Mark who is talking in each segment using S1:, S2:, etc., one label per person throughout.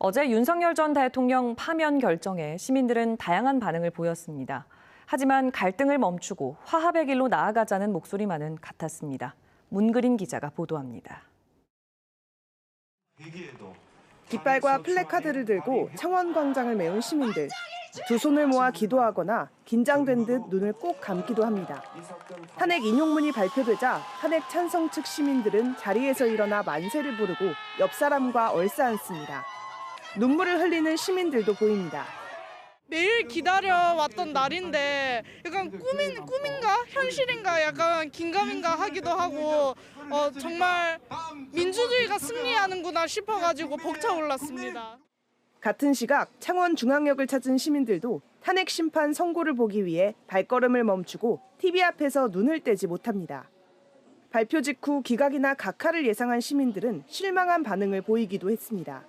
S1: 어제 윤석열 전 대통령 파면 결정에 시민들은 다양한 반응을 보였습니다. 하지만 갈등을 멈추고 화합의 길로 나아가자는 목소리만은 같았습니다. 문그린 기자가 보도합니다.
S2: 깃발과 플래카드를 들고 창원광장을 메운 시민들. 두 손을 모아 기도하거나 긴장된 듯 눈을 꼭 감기도 합니다. 탄핵 인용문이 발표되자 탄핵 찬성 측 시민들은 자리에서 일어나 만세를 부르고 옆 사람과 얼싸안습니다. 눈물을 흘리는 시민들도 보입니다.
S3: 매일 기다려왔던 날인데 약간 꿈인, 꿈인가 현실인가 약간 긴가민가 하기도 하고 어, 정말 민주주의가 승리하는구나 싶어가지고 벅차올랐습니다.
S2: 같은 시각 창원 중앙역을 찾은 시민들도 탄핵 심판 선고를 보기 위해 발걸음을 멈추고 TV 앞에서 눈을 떼지 못합니다. 발표 직후 기각이나 각하를 예상한 시민들은 실망한 반응을 보이기도 했습니다.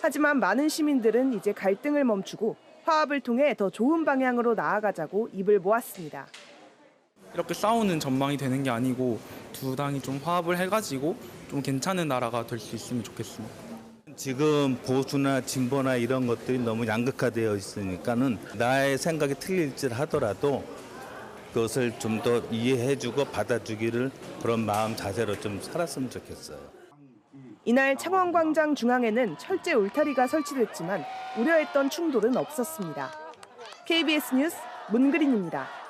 S2: 하지만 많은 시민들은 이제 갈등을 멈추고 화합을 통해 더 좋은 방향으로 나아가자고 입을 모았습니다.
S4: 이렇게 싸우는 전망이 되는 게 아니고 두 당이 좀 화합을 해가지고 좀 괜찮은 나라가 될 수 있으면 좋겠습니다.
S5: 지금 보수나 진보나 이런 것들이 너무 양극화되어 있으니까는 나의 생각이 틀릴지 하더라도 그것을 좀 더 이해해주고 받아주기를 그런 마음 자세로 좀 살았으면 좋겠어요.
S2: 이날 창원광장 중앙에는 철제 울타리가 설치됐지만 우려했던 충돌은 없었습니다. KBS 뉴스 문그린입니다.